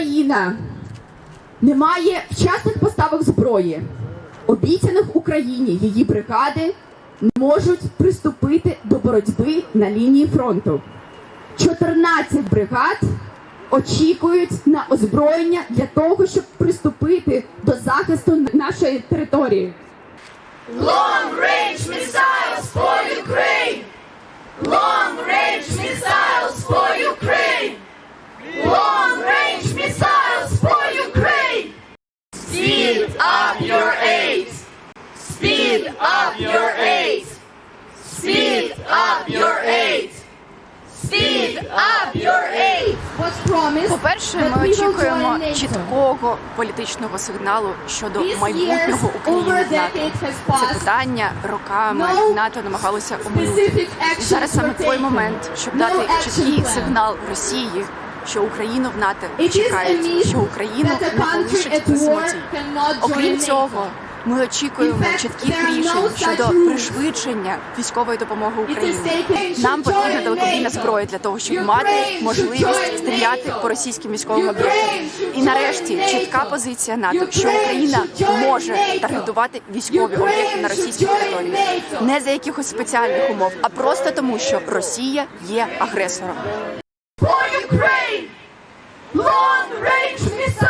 Україна не має вчасних поставок зброї, обіцяних Україні її бригади не можуть приступити до боротьби на лінії фронту. 14 бригад очікують на озброєння для того, щоб приступити до захисту нашої території. Long range missiles Speed up your aid! Speed up your aid! Speed up your aid! По-перше, ми очікуємо чіткого політичного сигналу щодо майбутнього України НАТО. Це питання роками НАТО намагалося оминути. І зараз саме той момент, щоб дати чіткий сигнал Росії, що Україну в НАТО чекають, що Україну не полишать без емоцій. Окрім цього. Ми очікуємо чітких рішень щодо пришвидшення військової допомоги Україні. Нам потрібна далекобійна зброя для того, щоб мати можливість стріляти по російським військовим об'єктам. І нарешті чітка позиція НАТО, що Україна може таргетувати військові об'єкти на російській території не за якихось спеціальних умов, а просто тому, що Росія є агресором. For Ukraine! Long range missiles!